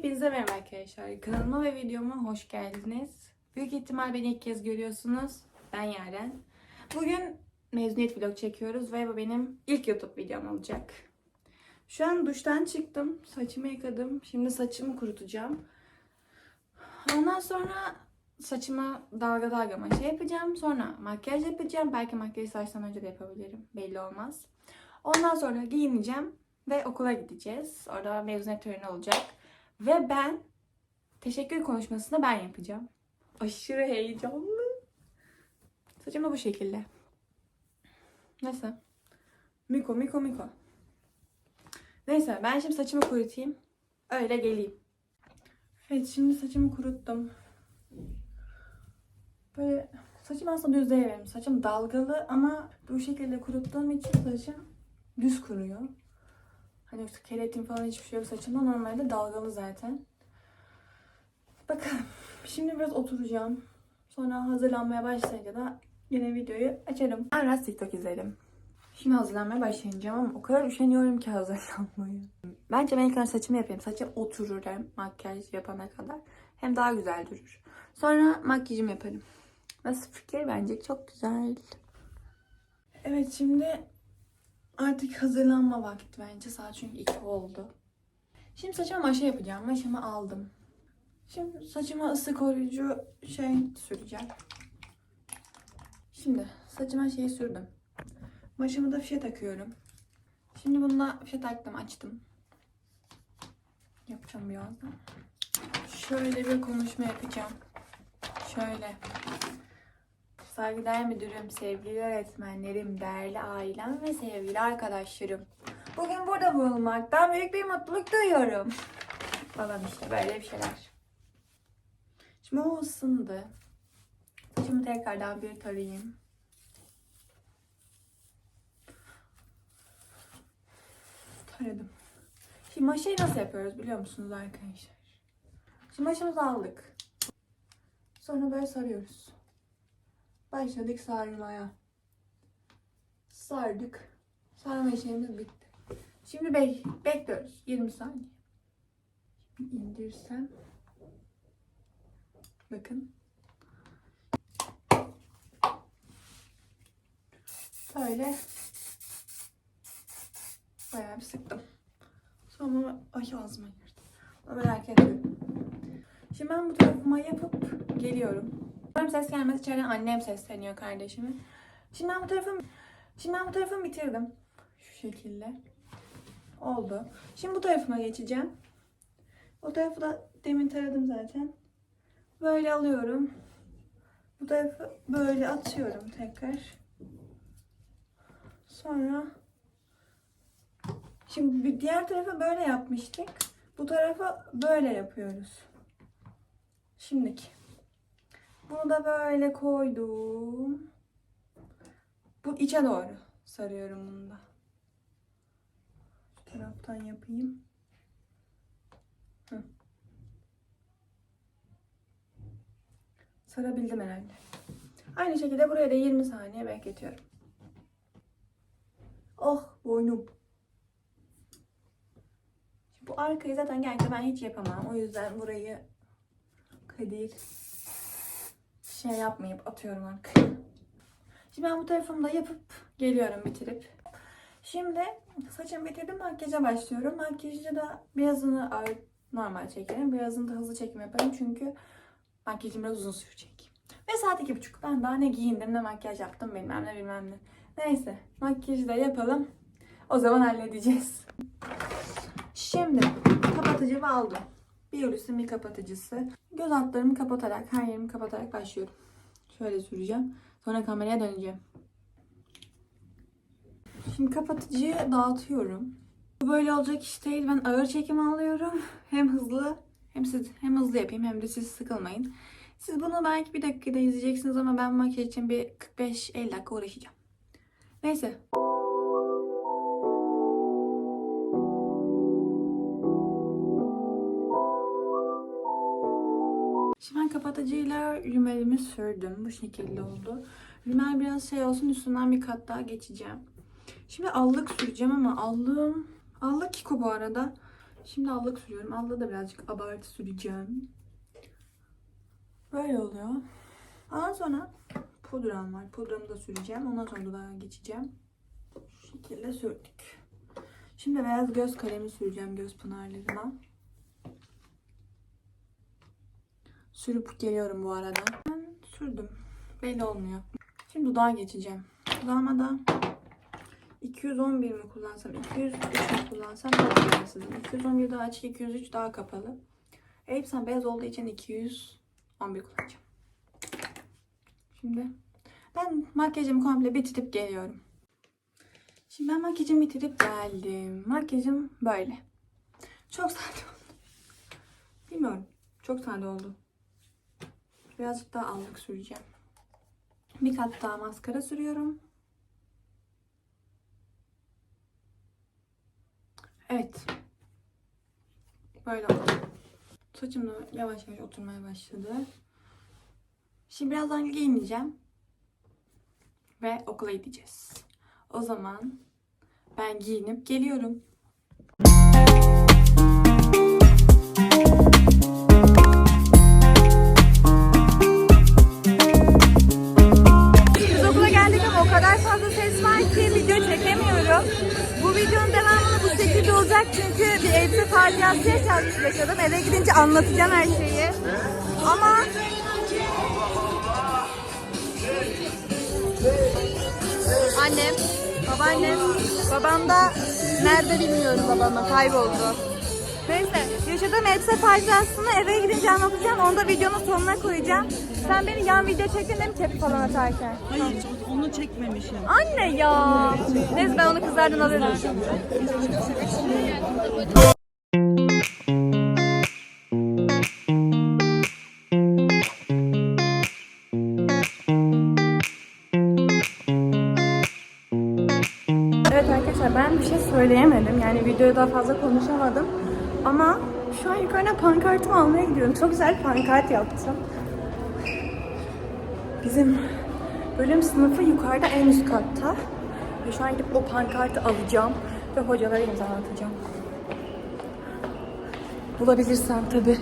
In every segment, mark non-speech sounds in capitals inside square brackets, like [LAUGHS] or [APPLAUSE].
Hepinize merhaba arkadaşlar. Kanalıma ve videoma hoş geldiniz. Büyük ihtimal beni ilk kez görüyorsunuz. Ben Yaren. Bugün mezuniyet vlog çekiyoruz ve bu benim ilk YouTube videom olacak. Şu an duştan çıktım. Saçımı yıkadım. Şimdi saçımı kurutacağım. Ondan sonra saçıma dalga dalga maşa yapacağım. Sonra makyaj yapacağım. Belki makyajı saçtan önce de yapabilirim. Belli olmaz. Ondan sonra giyineceğim ve okula gideceğiz. Orada mezuniyet töreni olacak. Ve ben teşekkür konuşmasını ben yapacağım. Aşırı heyecanlı. Saçım da bu şekilde. Nasıl? Miko, Miko, Miko. Neyse ben şimdi saçımı kurutayım. Öyle geleyim. Evet şimdi saçımı kuruttum. Böyle saçım aslında düz değil benim. Saçım dalgalı ama bu şekilde kuruttuğum için saçım düz kuruyor. Hani yoksa keratin falan hiçbir şey yok saçımda. Normalde dalgalı zaten. Bakalım. Şimdi biraz oturacağım. Sonra hazırlanmaya başlayınca da yine videoyu açarım. Ben biraz TikTok izlerim. Şimdi hazırlanmaya başlayacağım ama o kadar üşeniyorum ki hazırlanmayı. Bence ben ilk önce saçımı yapayım. Saçım oturur hem makyaj yapana kadar. Hem daha güzel durur. Sonra makyajımı yaparım. Nasıl fikir? Bence çok güzel. Evet şimdi Artık hazırlanma vakti bence. Saat çünkü 2 oldu. Şimdi saçıma maşa yapacağım. Maşamı aldım. Şimdi saçıma ısı koruyucu şey süreceğim. Şimdi saçıma şeyi sürdüm. Maşamı da fişe takıyorum. Şimdi bununla fişe taktım, açtım. Yapacağım birazdan. Şöyle bir konuşma yapacağım. Şöyle. Saygıdeğer müdürüm, sevgili öğretmenlerim, değerli ailem ve sevgili arkadaşlarım. Bugün burada bulunmaktan büyük bir mutluluk duyuyorum. [LAUGHS] Falan işte böyle bir şeyler. Şimdi o ısındı. Saçımı tekrardan bir tarayayım. Taradım. Şimdi maşayı nasıl yapıyoruz biliyor musunuz arkadaşlar? Şimdi maşamızı aldık. Sonra böyle sarıyoruz. Başladık sarmaya. Sardık. Sarma işlemimiz bitti. Şimdi bek bekliyoruz. 20 saniye. Şimdi indirsem. Bakın. Böyle. Bayağı bir sıktım. Sonra ay ağzıma girdi. Ama merak ediyorum. Şimdi ben bu tarafıma yapıp geliyorum. Umarım ses gelmez. İçeriden annem sesleniyor kardeşime. Şimdi ben bu tarafım Şimdi ben bu tarafımı bitirdim. Şu şekilde. Oldu. Şimdi bu tarafıma geçeceğim. O tarafı da demin taradım zaten. Böyle alıyorum. Bu tarafı böyle atıyorum tekrar. Sonra Şimdi bir diğer tarafı böyle yapmıştık. Bu tarafı böyle yapıyoruz. Şimdiki. Bunu da böyle koydum. Bu içe doğru sarıyorum bunu da. Şu taraftan yapayım. Hı. Sarabildim herhalde. Aynı şekilde buraya da 20 saniye bekletiyorum. Oh boynum. Bu arkayı zaten gerçekten ben hiç yapamam. O yüzden burayı Kadir şey yapmayıp atıyorum arkaya. Şimdi ben bu tarafımı da yapıp geliyorum bitirip. Şimdi saçımı bitirdim makyaja başlıyorum. Makyajı da birazını normal çekerim. Birazını da hızlı çekim yaparım çünkü makyajım biraz uzun sürecek. Ve saat iki buçuk. Ben daha ne giyindim ne makyaj yaptım bilmem ne bilmem ne. Neyse makyajı da yapalım. O zaman halledeceğiz. Şimdi kapatıcımı aldım. Biolis'in bir kapatıcısı. Göz altlarımı kapatarak, her yerimi kapatarak başlıyorum. Şöyle süreceğim. Sonra kameraya döneceğim. Şimdi kapatıcıyı dağıtıyorum. Bu böyle olacak iş değil. Ben ağır çekim alıyorum. Hem hızlı hem siz hem hızlı yapayım hem de siz sıkılmayın. Siz bunu belki bir dakikada izleyeceksiniz ama ben makyaj için bir 45-50 dakika uğraşacağım. Neyse. Kapatıcıyla rümelimi sürdüm. Bu şekilde oldu. Rümel biraz şey olsun üstünden bir kat daha geçeceğim. Şimdi allık süreceğim ama allığım... Allık Kiko bu arada. Şimdi allık sürüyorum. Allığı da birazcık abartı süreceğim. Böyle oluyor. Ondan sonra pudram var. Pudramı da süreceğim. Ondan sonra dudağa geçeceğim. Şu şekilde sürdük. Şimdi beyaz göz kalemi süreceğim göz pınarlarıma. Sürüp geliyorum bu arada. Ben sürdüm. Belli olmuyor. Şimdi dudağa geçeceğim. Dudağıma da 211 mi kullansam, 203 mü kullansam çok kararsızım. 211 daha açık, 203 daha kapalı. Elbisem beyaz olduğu için 211 kullanacağım. Şimdi ben makyajımı komple bitirip geliyorum. Şimdi ben makyajımı bitirip geldim. Makyajım böyle. Çok sade oldu. Bilmiyorum. Çok sade oldu. Birazcık daha allık süreceğim. Bir kat daha maskara sürüyorum. Evet. Böyle oldu. Saçım da yavaş yavaş oturmaya başladı. Şimdi birazdan giyineceğim. Ve okula gideceğiz. O zaman ben giyinip geliyorum. Kadar fazla ses var ki video çekemiyorum. Bu videonun devamı bu şekilde olacak çünkü bir elbise faciası yaşadım. Eve gidince anlatacağım her şeyi. Ama annem, babaannem, babam da nerede bilmiyorum babama kayboldu. Neyse yaşadığım elbise faciasını eve gidince anlatacağım. Onu da videonun sonuna koyacağım. Sen beni yan video çektin değil mi tepki falan atarken? Hayır onu çekmemişim. Anne ya. Neyse ben onu kızlardan alırım. Evet arkadaşlar ben bir şey söyleyemedim. Yani videoda daha fazla konuşamadım. Ama şu an yukarıda pankartımı almaya gidiyorum. Çok güzel pankart yaptım. Bizim bölüm sınıfı yukarıda en üst katta. Ve şu an gidip o pankartı alacağım ve hocalara imzalatacağım. Bulabilirsem tabii.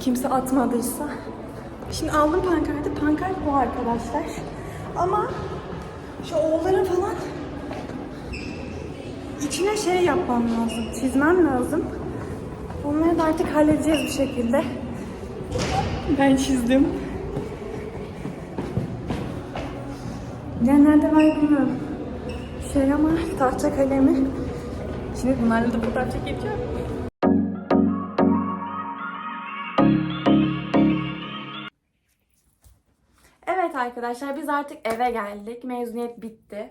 Kimse atmadıysa. Şimdi aldım pankartı. Pankart bu arkadaşlar. Ama şu oğulların falan içine şey yapmam lazım. Çizmem lazım. Onları da artık halledeceğiz bir şekilde. Ben çizdim. Ya nerede var bilmiyorum. Şey ama tahta kalemi. Şimdi bunlarla da fotoğraf çekeceğim. Evet arkadaşlar biz artık eve geldik. Mezuniyet bitti.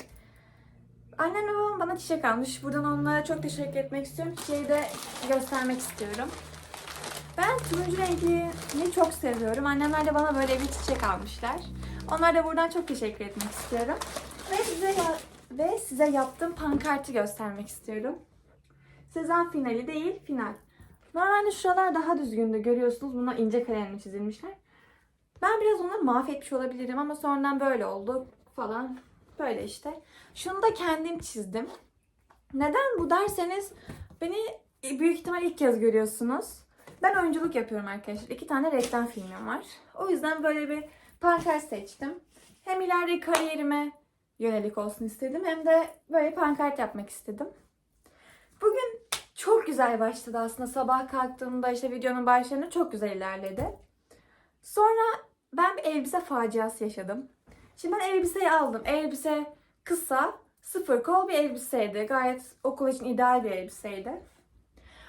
Annem ve babam bana çiçek almış. Buradan onlara çok teşekkür etmek istiyorum. Çiçeği de göstermek istiyorum. Ben turuncu rengini çok seviyorum. Annemler de bana böyle bir çiçek almışlar. Onlara da buradan çok teşekkür etmek istiyorum. Ve size ve size yaptığım pankartı göstermek istiyorum. Sezon finali değil, final. Normalde şuralar daha düzgündü. Görüyorsunuz buna ince kalemle çizilmişler. Ben biraz onları mahvetmiş olabilirim ama sonradan böyle oldu falan. Böyle işte. Şunu da kendim çizdim. Neden bu derseniz beni büyük ihtimal ilk kez görüyorsunuz. Ben oyunculuk yapıyorum arkadaşlar. İki tane reklam filmim var. O yüzden böyle bir pankart seçtim. Hem ileride kariyerime yönelik olsun istedim hem de böyle pankart yapmak istedim. Bugün çok güzel başladı aslında. Sabah kalktığımda işte videonun başlarında çok güzel ilerledi. Sonra ben bir elbise faciası yaşadım. Şimdi ben elbiseyi aldım. Elbise kısa, sıfır kol bir elbiseydi. Gayet okul için ideal bir elbiseydi.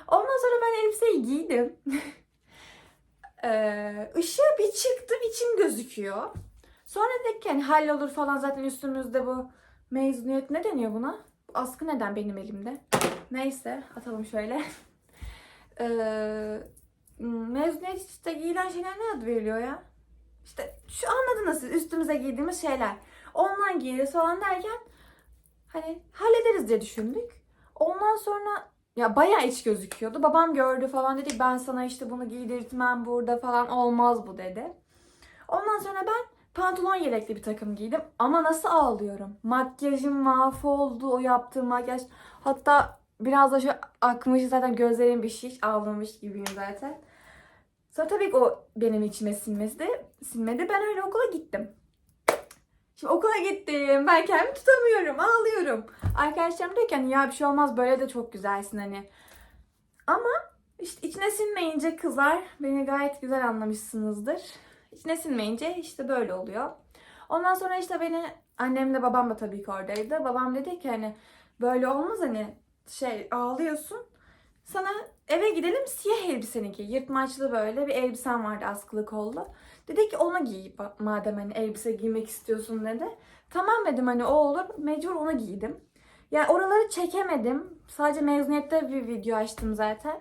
Ondan sonra ben elbiseyi giydim. [LAUGHS] ee, bir çıktı, içim gözüküyor. Sonra dedik ki hani hallolur falan zaten üstümüzde bu mezuniyet ne deniyor buna? Bu askı neden benim elimde? Neyse atalım şöyle. [LAUGHS] ee, mezuniyet işte giyilen şeyler ne adı veriliyor ya? İşte şu anladınız siz üstümüze giydiğimiz şeyler. Ondan giyeriz falan derken hani hallederiz diye düşündük. Ondan sonra ya bayağı iç gözüküyordu. Babam gördü falan dedi ben sana işte bunu giydirtmem burada falan olmaz bu dedi. Ondan sonra ben pantolon yelekli bir takım giydim. Ama nasıl ağlıyorum. Makyajım mahvoldu o yaptığım makyaj. Hatta Biraz da şu akmış zaten gözlerim bir şiş. Ağlamış gibiyim zaten. Sonra tabii ki o benim içime sinmesi sinmedi. Ben öyle okula gittim. Şimdi okula gittim. Ben kendimi tutamıyorum. Ağlıyorum. Arkadaşlarım diyor ki hani ya bir şey olmaz böyle de çok güzelsin hani. Ama işte içine sinmeyince kızlar beni gayet güzel anlamışsınızdır. İçine sinmeyince işte böyle oluyor. Ondan sonra işte beni annem de babam da tabii ki oradaydı. Babam dedi ki hani böyle olmaz hani şey ağlıyorsun. Sana eve gidelim siyah elbiseni giy. Yırtmaçlı böyle bir elbisen vardı askılı kollu. Dedi ki onu giy madem hani elbise giymek istiyorsun dedi. Tamam dedim hani o olur. Mecbur onu giydim. Yani oraları çekemedim. Sadece mezuniyette bir video açtım zaten.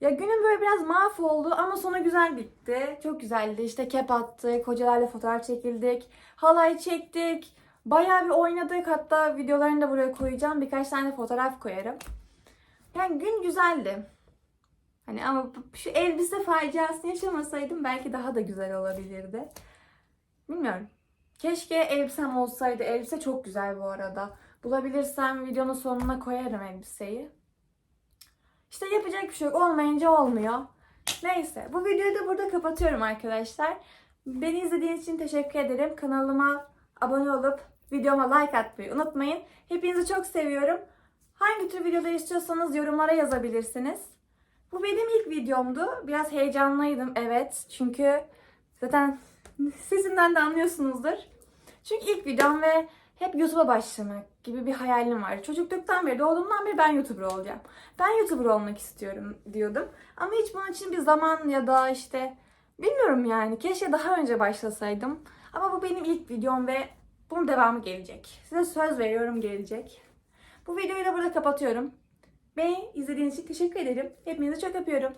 Ya günüm böyle biraz mahvoldu ama sonu güzel bitti. Çok güzeldi. İşte kep attık, hocalarla fotoğraf çekildik, halay çektik. Bayağı bir oynadık. Hatta videolarını da buraya koyacağım. Birkaç tane fotoğraf koyarım. Yani gün güzeldi. Hani ama şu elbise faciasını yaşamasaydım belki daha da güzel olabilirdi. Bilmiyorum. Keşke elbisem olsaydı. Elbise çok güzel bu arada. Bulabilirsem videonun sonuna koyarım elbiseyi. İşte yapacak bir şey yok. Olmayınca olmuyor. Neyse. Bu videoyu da burada kapatıyorum arkadaşlar. Beni izlediğiniz için teşekkür ederim. Kanalıma abone olup videoma like atmayı unutmayın. Hepinizi çok seviyorum. Hangi tür videolar istiyorsanız yorumlara yazabilirsiniz. Bu benim ilk videomdu. Biraz heyecanlıydım evet. Çünkü zaten sesimden de anlıyorsunuzdur. Çünkü ilk videom ve hep YouTube'a başlamak gibi bir hayalim var. Çocukluktan beri, doğduğumdan beri ben YouTuber olacağım. Ben YouTuber olmak istiyorum diyordum. Ama hiç bunun için bir zaman ya da işte bilmiyorum yani. Keşke daha önce başlasaydım. Ama bu benim ilk videom ve bunun devamı gelecek. Size söz veriyorum gelecek. Bu videoyu da burada kapatıyorum. Beni izlediğiniz için teşekkür ederim. Hepinizi çok öpüyorum.